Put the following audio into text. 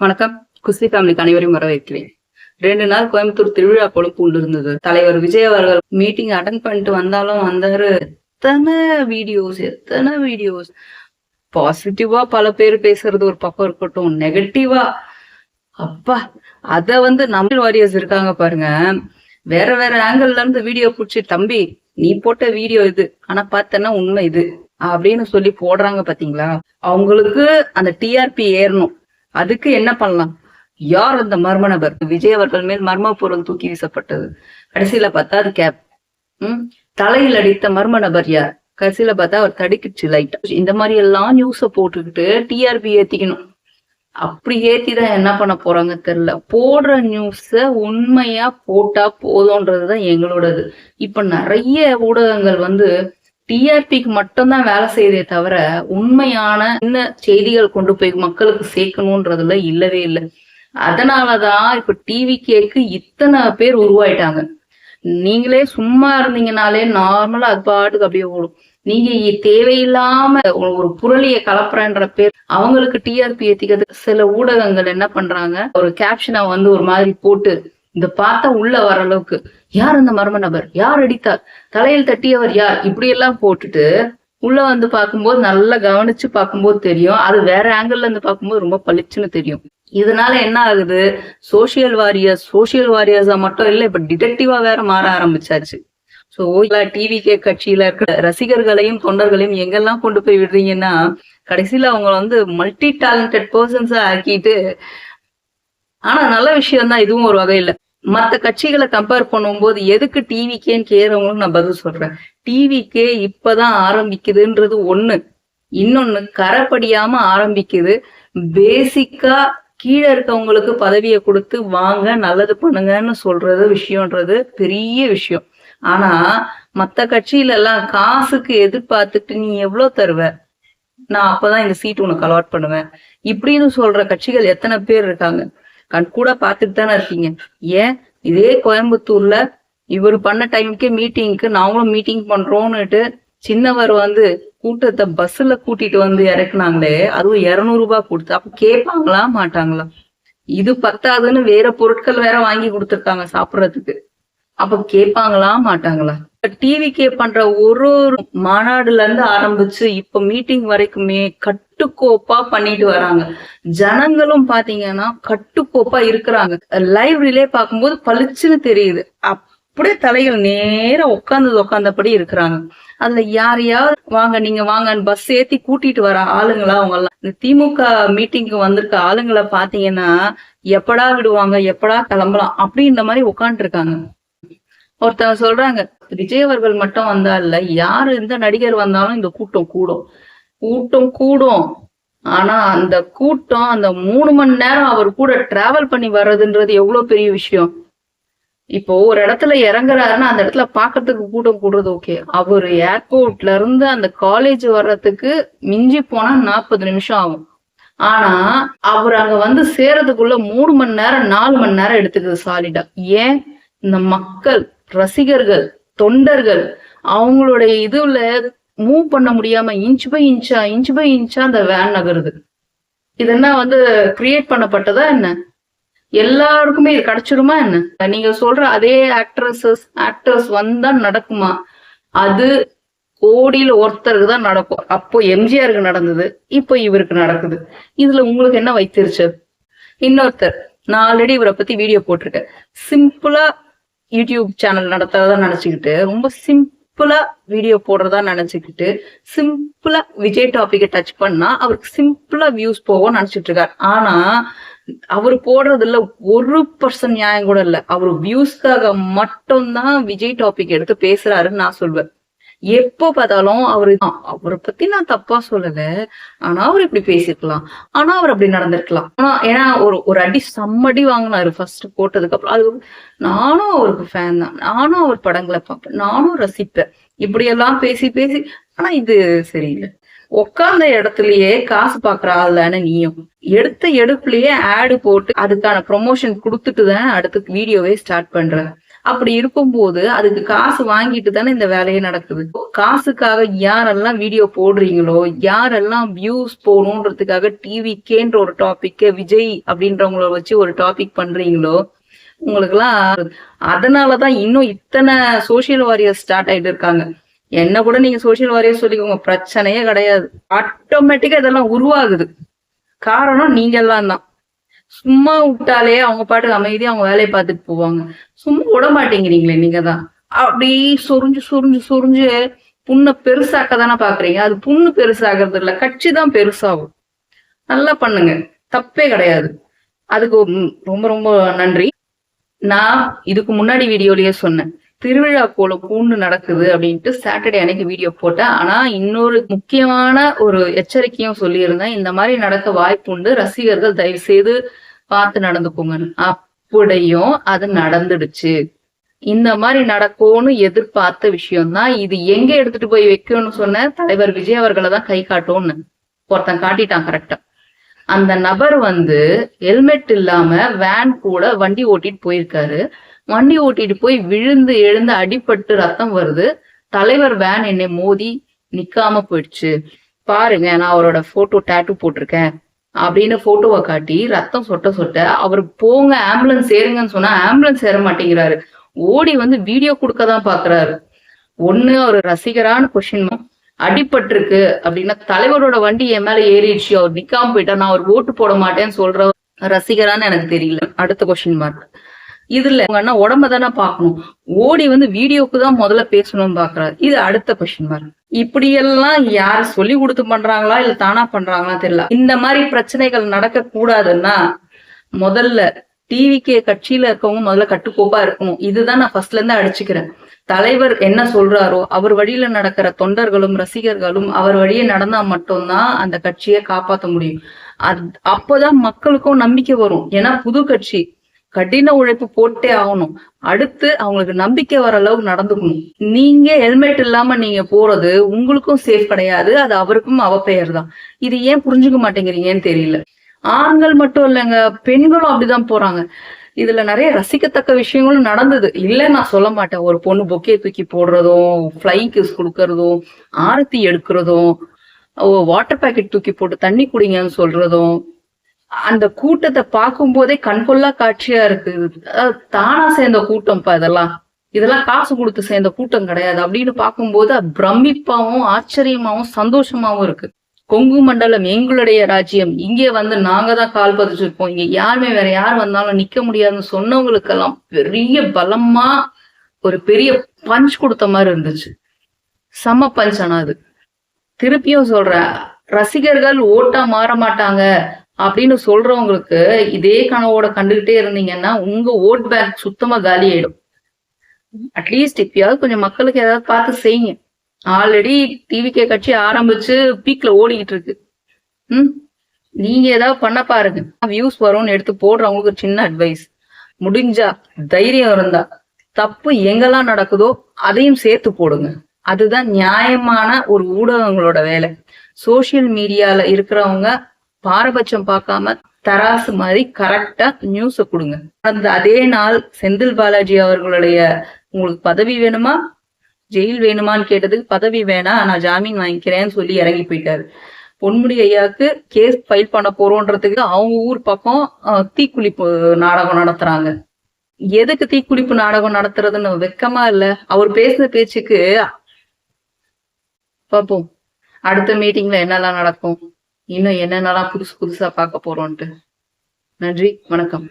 வணக்கம். குஸ்தி ஃபேமிலிக்கு அனைவரையும் வரவேற்கிறேன். ரெண்டு நாள் கோயம்புத்தூர் திருவிழா கொழுப்பு இருந்தது தலைவர் விஜய் அவர்கள் மீட்டிங் அட்டன் பண்ணிட்டு வந்தாலும் வந்தாரு. எத்தனை வீடியோஸ் எத்தனை வீடியோஸ் பாசிட்டிவா பல பேர் பேசுறது ஒரு பக்கம் இருக்கட்டும் நெகட்டிவா அப்பா அத வந்து நம்ம வாரியர்ஸ் இருக்காங்க பாருங்க. வேற வேற ஆங்கிள் இருந்து வீடியோ பிடிச்சி தம்பி நீ போட்ட வீடியோ இது. ஆனா பார்த்தேன்னா உண்மை இது. அப்படின்னு சொல்லி போடுறாங்க பாத்தீங்களா? அவங்களுக்கு அந்த டிஆர்பி ஏறணும். அதுக்கு என்ன பண்ணலாம்? யார் அந்த மர்ம நபர்? விஜய் அவர்கள் மேல் மர்ம பொருள் தூக்கி வீசப்பட்டது. கடைசியில பார்த்தா அது கேப். உம் தலையில் அடித்த மர்ம நபர் யார்? கடைசியில பார்த்தா அவர் தடுக்கிடுச்சு லைட் இந்த மாதிரி எல்லாம் நியூஸ போட்டுக்கிட்டு டிஆர்பி ஏத்திக்கணும். அப்படி ஏத்திதான் என்ன பண்ண போறாங்க தெரியல. போடுற நியூஸ உண்மையா போட்டா போதும்ன்றதுதான் எங்களோடது. இப்ப நிறைய ஊடகங்கள் வந்து டிஆர்பிக்கு மட்டும்தான் வேலை செய்யறதே தவிர உண்மையான என்ன செய்திகள் கொண்டு போய் மக்களுக்கு சேர்க்கணும்ன்றதுல இல்லவே இல்லை. அதனாலதான் இப்ப டிவி கேக்கு இத்தனை பேர் உருவாயிட்டாங்க. நீங்களே சும்மா இருந்தீங்கனாலே நார்மலா அது பாட்டுக்கு அப்படியே ஓடும். நீங்க தேவையில்லாம ஒரு ஒரு புரளிய கலப்புறன்ற பேர் அவங்களுக்கு டிஆர்பி ஏத்திக்கிறது சில ஊடகங்கள் என்ன பண்றாங்க? ஒரு கேப்ஷனை வந்து ஒரு மாதிரி போட்டு இந்த பார்த்தா உள்ள வர அளவுக்கு. யார் அந்த மர்ம நபர்? யார் அடித்தார்? தலையில் தட்டியவர் யார்? இப்படி எல்லாம் போட்டுட்டு உள்ள வந்து பார்க்கும்போது நல்லா கவனிச்சு பார்க்கும்போது தெரியும். அது வேற ஆங்கிள் இருந்து பார்க்கும்போது ரொம்ப பளிச்சுன்னு தெரியும். இதனால என்ன ஆகுது? சோசியல் வாரியர்ஸ் சோசியல் வாரியர்ஸா மட்டும் இல்ல இப்ப டிடெக்டிவா வேற மாற ஆரம்பிச்சாச்சு. சோ டிவி கே கட்சியில இருக்கிற ரசிகர்களையும் தொண்டர்களையும் எங்கெல்லாம் கொண்டு போய் விடுறீங்கன்னா கடைசியில அவங்கள வந்து மல்டி டேலண்டட் பர்சன்ஸா ஆக்கிட்டு ஆனா நல்ல விஷயம் தான் இதுவும் ஒரு வகையில. மத்த கட்சிகளை கம்பேர் பண்ணும்போது எதுக்கு டிவிக்கேன்னு கேறவங்களும் நான் பதில் சொல்றேன். டிவிக்கே இப்பதான் ஆரம்பிக்குதுன்றது ஒண்ணு. இன்னொன்னு கரைப்படியாம ஆரம்பிக்குது. பேசிக்கா கீழே இருக்கவங்களுக்கு பதவியை கொடுத்து வாங்க நல்லது பண்ணுங்கன்னு சொல்றது விஷயம்ன்றது பெரிய விஷயம். ஆனா மத்த கட்சியில எல்லாம் காசுக்கு எதிர்பார்த்துட்டு நீ எவ்வளவு தருவ? நான் அப்பதான் இந்த சீட் உனக்கு அலாட் பண்ணுவேன். இப்படின்னு சொல்ற கட்சிகள் எத்தனை பேர் இருக்காங்க? கண் கூட பாத்துட்டு தானே இருக்கீங்க. ஏன்? இதே கோயம்புத்தூர்ல இவர் பண்ண டைமுக்கே மீட்டிங்க்கு நாங்களும் மீட்டிங் பண்றோம்னுட்டு சின்னவர் வந்து கூட்டத்தை பஸ்ல கூட்டிட்டு வந்து இறக்குனாங்களே அதுவும் இருநூறு ரூபாய் கொடுத்து. அப்ப கேட்பாங்களா மாட்டாங்களா? இது பத்தாதுன்னு வேற பொருட்கள் வேற வாங்கி கொடுத்துருக்காங்க சாப்பிடறதுக்கு. அப்ப கேட்பாங்களா மாட்டாங்களா? டிவிக்கே பண்ற ஒரு ஒரு மாநாடுல இருந்து ஆரம்பிச்சு இப்ப மீட்டிங் வரைக்குமே கட் கட்டுக்கோப்பா பண்ணிட்டு வராங்க. ஜனங்களும் பாத்தீங்கன்னா கட்டுக்கோப்பா இருக்கிறாங்க. லைவ் ரிலே பார்க்கும்போது பளிச்சுன்னு தெரியுது. அப்படியே தலைகள் நேரா உட்கார்ந்தது உட்காந்தபடி இருக்கிறாங்க. அதுல யாரையாவது வாங்க நீங்க வாங்கன்னு பஸ் ஏத்தி கூட்டிட்டு வர ஆளுங்களா அவங்க எல்லாம் இந்த திமுக மீட்டிங்க்கு வந்திருக்க ஆளுங்களை பாத்தீங்கன்னா எப்படா விடுவாங்க எப்படா கிளம்பலாம் அப்படின்ற மாதிரி உட்காந்து இருக்காங்க ஒருத்தவங்க சொல்றாங்க விஜய் அவர்கள் மட்டும் வந்தா இல்ல யாரு எந்த நடிகர் வந்தாலும் இந்த கூட்டம் கூடும். கூட்டம் கூடும். ஆனா அந்த கூட்டம் அந்த மூணு மணி நேரம் அவர் கூட டிராவல் பண்ணி வர்றதுன்றது எவ்வளவு பெரிய விஷயம். இப்போ ஒரு இடத்துல இறங்குறாருன்னா அந்த இடத்துல பாக்குறதுக்கு கூட்டம் கூடுறது ஓகே அவர் ஏர்போர்ட்ல இருந்து அந்த காலேஜ் வர்றதுக்கு மிஞ்சி போனா நாற்பது நிமிஷம் ஆகும். ஆனா அவர் அங்க வந்து சேரதுக்குள்ள மூணு மணி நேரம் நாலு மணி நேரம் எடுத்துக்குது சாலிடா. ஏன்? இந்த மக்கள் ரசிகர்கள் தொண்டர்கள் அவங்களுடைய இதுல மூவ் பண்ண முடியாம இன்ச் பை இன்ச்சா இன்ச் பை இன்ச்சா அந்த வேன் நகருது. இது என்ன வந்து கிரியேட் பண்ணப்பட்டதா என்ன? எல்லாருக்குமே இது கிடைச்சிருமா என்ன? நீங்க சொல்ற அதே ஆக்ட்ரஸஸ் ஆக்டர்ஸ் வந்தா நடக்குமா? அது கோடியில ஒருத்தருக்கு தான் நடக்கும். அப்போ எம்ஜிஆருக்கு நடந்தது இப்போ இவருக்கு நடக்குது. இதுல உங்களுக்கு என்ன வைத்திருச்சு? இன்னொருத்தர் நான் ஆல்ரெடி இவரை பத்தி வீடியோ போட்டிருக்கேன். சிம்பிளா யூடியூப் சேனல் நடத்துறதா நினைச்சுக்கிட்டு ரொம்ப சிம்பிள் சிம்பிளா வீடியோ போடுறதா நினைச்சுக்கிட்டு சிம்பிளா விஜய் டாபிக்கை டச் பண்ணா அவருக்கு சிம்பிளா வியூஸ் போகும் நினைச்சிட்டு இருக்காரு. ஆனா அவர் போடுறதுல ஒரு பர்சன்ட் நியாயம் கூட இல்ல. அவர் வியூஸ்க்காக மட்டும்தான் விஜய் டாபிக் எடுத்து பேசுறாருன்னு நான் சொல்வேன். எப்போ பார்த்தாலும் அவரு அவரை பத்தி நான் தப்பா சொல்லல. ஆனா அவர் இப்படி பேசிருக்கலாம். ஆனா அவர் அப்படி நடந்திருக்கலாம். ஆனா ஏன்னா ஒரு ஒரு அடி செம்மடி வாங்கினாரு ஃபர்ஸ்ட் போட்டதுக்கு அப்புறம். அது நானும் அவருக்கு ஃபேன் தான். நானும் அவர் படங்களை பார்ப்பேன். நானும் ரசிப்பேன். இப்படி எல்லாம் பேசி பேசி ஆனா இது சரியில்லை. உட்கார்ந்த இடத்துலயே காசு பாக்குற தானே நீயும். எடுத்த எடுப்புலயே ஆடு போட்டு அதுக்கான ப்ரொமோஷன் கொடுத்துட்டு தானே அடுத்து வீடியோவே ஸ்டார்ட் பண்ற. அப்படி இருக்கும்போது அதுக்கு காசு வாங்கிட்டு தானே இந்த வேலையே நடக்குது. காசுக்காக யாரெல்லாம் வீடியோ போடுறீங்களோ யாரெல்லாம் வியூஸ் போகணுன்றதுக்காக டிவிக்கேன்ற ஒரு டாபிக் விஜய் அப்படின்றவங்கள வச்சு ஒரு டாபிக் பண்றீங்களோ உங்களுக்குலாம் அதனாலதான் இன்னும் இத்தனை சோசியல் வாரியர் ஸ்டார்ட் ஆயிட்டு இருக்காங்க. என்ன கூட நீங்க சோசியல் வாரியர் சொல்லிக்கோங்க பிரச்சனையே கிடையாது. ஆட்டோமேட்டிக்கா இதெல்லாம் உருவாகுது. காரணம் நீங்க எல்லாம் தான். சும்மா விட்டாலே அவங்க பாட்டுக்கு அமைதியா அவங்க வேலையை பார்த்துட்டு போவாங்க. சும்மா விட மாட்டேங்கிறீங்களே நீங்க தான். அப்படி சொரிஞ்சு சொரிஞ்சு சொரிஞ்சு புண்ணை பெருசாக்க தானே பாக்குறீங்க அது புண்ணு பெருசாகிறது இல்ல கட்சி தான் பெருசாகும். நல்லா பண்ணுங்க. தப்பே கிடையாது. அதுக்கு ரொம்ப ரொம்ப நன்றி. நான் இதுக்கு முன்னாடி வீடியோலயே சொன்னேன். திருவிழா போல பூண்டு நடக்குது அப்படின்ட்டு சாட்டர்டே அன்னைக்கு வீடியோ போட்டேன். ஆனா இன்னொரு முக்கியமான ஒரு எச்சரிக்கையும் சொல்லியிருந்தேன். இந்த மாதிரி நடக்க வாய்ப்புண்டு ரசிகர்கள் தயவு செய்து பார்த்து நடந்துக்கோங்கன்னு. அப்படியும் அது நடந்துடுச்சு. இந்த மாதிரி நடக்கும்னு எதிர்பார்த்த விஷயம்தான். இது எங்க எடுத்துட்டு போய் வைக்கணும்னு சொன்ன தலைவர் விஜய் அவர்களை தான் கை காட்டும்னு. ஒருத்தன் காட்டிட்டான் கரெக்டா அந்த நபர் வந்து ஹெல்மெட் இல்லாம வேன் கூட வண்டி ஓட்டிட்டு போயிருக்காரு. வண்டி ஓட்டிட்டு போய் விழுந்து எழுந்து அடிபட்டு ரத்தம் வருது. தலைவர் வேன் என்னை மோதி நிக்காம போயிடுச்சு. பாருங்க நான் அவரோட போட்டோ டேட்டு போட்டிருக்கேன் அப்படின்னு போட்டோவை காட்டி ரத்தம் சொட்ட சொட்ட அவர் போங்க ஆம்புலன்ஸ் ஏறுங்கன்னு சொன்னா ஆம்புலன்ஸ் ஏற மாட்டேங்கிறாரு. ஓடி வந்து வீடியோ கொடுக்க தான் பாக்குறாரு. ஒண்ணு அவர் ரசிகரான கொஸ்டின் அடிபட்டிருக்கு அப்படின்னா தலைவரோட வண்டி என் மேல ஏறிடுச்சு அவர் நிக்காம போயிட்டா நான் அவர் ஓட்டு போட மாட்டேன்னு சொல்ற ரசிகரான்னு எனக்கு தெரியல. அடுத்த கொஸ்டின் மார்க் இதுல உங்க அண்ணா உடம்ப தானே பாக்கணும் ஓடி வந்து வீடியோக்கு தான் முதல்ல பேசணும்னு பாக்குறாரு இது அடுத்த கொஸ்டின் பாருங்க. இப்படி எல்லாம் யார் சொல்லி கொடுத்து பண்றாங்களா இல்ல தானா பண்றாங்களா தெரியல. இந்த மாதிரி பிரச்சனைகள் நடக்க கூடாதுன்னா முதல்ல டிவிக்கே கட்சியில இருக்கவங்க முதல்ல கட்டுக்கோப்பா இருக்கணும். இதுதான் நான் ஃபர்ஸ்ட்ல இருந்து அடிச்சுக்கிறேன். தலைவர் என்ன சொல்றாரோ அவர் வழியில நடக்கிற தொண்டர்களும் ரசிகர்களும் அவர் வழியே நடந்தா மட்டும்தான் அந்த கட்சியை காப்பாத்த முடியும். அப்பதான் அப்போதான் மக்களுக்கும் நம்பிக்கை வரும். ஏன்னா புது கட்சி கடின உழைப்பு போட்டே ஆகணும். அடுத்து அவங்களுக்கு நம்பிக்கை வர அளவுக்கு நடந்துக்கணும். நீங்க ஹெல்மெட் இல்லாம நீங்க போறது உங்களுக்கும் சேஃப் கிடையாது. அது அவருக்கும் அவ பெயர் தான். இது ஏன் புரிஞ்சுக்க மாட்டேங்கிறீங்கன்னு தெரியல. ஆண்கள் மட்டும் இல்லைங்க. பெண்களும் அப்படிதான் போறாங்க. இதுல நிறைய ரசிக்கத்தக்க விஷயங்களும் நடந்தது. இல்ல நான் சொல்ல மாட்டேன். ஒரு பொண்ணு பொக்கே தூக்கி போடுறதும் ஃப்ளைங் கிஸ் கொடுக்கறதும் ஆரத்தி எடுக்கிறதும் வாட்டர் பாக்கெட் தூக்கி போட்டு தண்ணி குடிங்கன்னு சொல்றதும் அந்த கூட்டத்தை பார்க்கும் போதே கண்கொள்ளா காட்சியா இருக்கு. அதாவது தானா சேர்ந்த கூட்டம்ப்பா இதெல்லாம். இதெல்லாம் காசு கொடுத்து சேர்ந்த கூட்டம் கிடையாது. அப்படின்னு பார்க்கும்போது பிரமிப்பாவும் ஆச்சரியமாவும் சந்தோஷமாவும் இருக்கு. கொங்கு மண்டலம் எங்களுடைய ராஜ்யம். இங்கே வந்து நாங்க தான் கால் பதிச்சிருப்போம். இங்க யாருமே வேற யார் வந்தாலும் நிக்க முடியாதுன்னு சொன்னவங்களுக்கெல்லாம் பெரிய பலமா ஒரு பெரிய பஞ்ச் கொடுத்த மாதிரி இருந்துச்சு. செம்ம பஞ்ச் ஆனா அது. திருப்பியும் சொல்ற ரசிகர்கள் ஓட்டா மாற மாட்டாங்க. அப்படின்னு சொல்றவங்களுக்கு இதே கனவோட கண்டுகிட்டே இருந்தீங்கன்னா உங்க ஓட் பேங்க் சுத்தமா காலி ஆயிடும். அட்லீஸ்ட் இப்பயாவது கொஞ்சம் மக்களுக்கு ஏதாவது பார்த்து செய்யுங்க. ஆல்ரெடி டிவிகே கட்சி ஆரம்பிச்சு பீக்ல ஓடிக்கிட்டு இருக்கு. ம்? நீங்க ஏதாவது பண்ண பாருங்க. வியூஸ் வரும்னு எடுத்து போடுறவங்களுக்கு ஒரு சின்ன அட்வைஸ் முடிஞ்சா தைரியம் இருந்தா தப்பு எங்கெல்லாம் நடக்குதோ அதையும் சேர்த்து போடுங்க. அதுதான் நியாயமான ஒரு ஊடகங்களோட வேலை. சோசியல் மீடியால இருக்கிறவங்க பாரபட்சம் பார்க்காம தராசு மாதிரி கரெக்டா நியூஸ கொடுங்க. அந்த அதே நாள் செந்தில் பாலாஜி அவர்களுடைய உங்களுக்கு பதவி வேணுமா? ஜெயில் வேணுமான்னு கேட்டதுக்கு பதவி வேணாம் நான் ஜாமீன் வாங்கிக்கிறேன்னு சொல்லி இறங்கி போயிட்டாரு. பொன்முடி ஐயாக்கு கேஸ் ஃபைல் பண்ண போறோன்றதுக்கு அவங்க ஊர் பக்கம் அஹ், தீக்குளிப்பு நாடகம் நடத்துறாங்க. எதுக்கு தீக்குளிப்பு நாடகம் நடத்துறதுன்னு வெக்கமா இல்ல. அவர் பேசின பேச்சுக்கு பார்ப்போம் அடுத்த மீட்டிங்ல என்னெல்லாம் நடக்கும்? இன்னும் என்னென்னலாம் புதுசு புதுசா பார்க்க போறோம்ட்டு நன்றி வணக்கம்.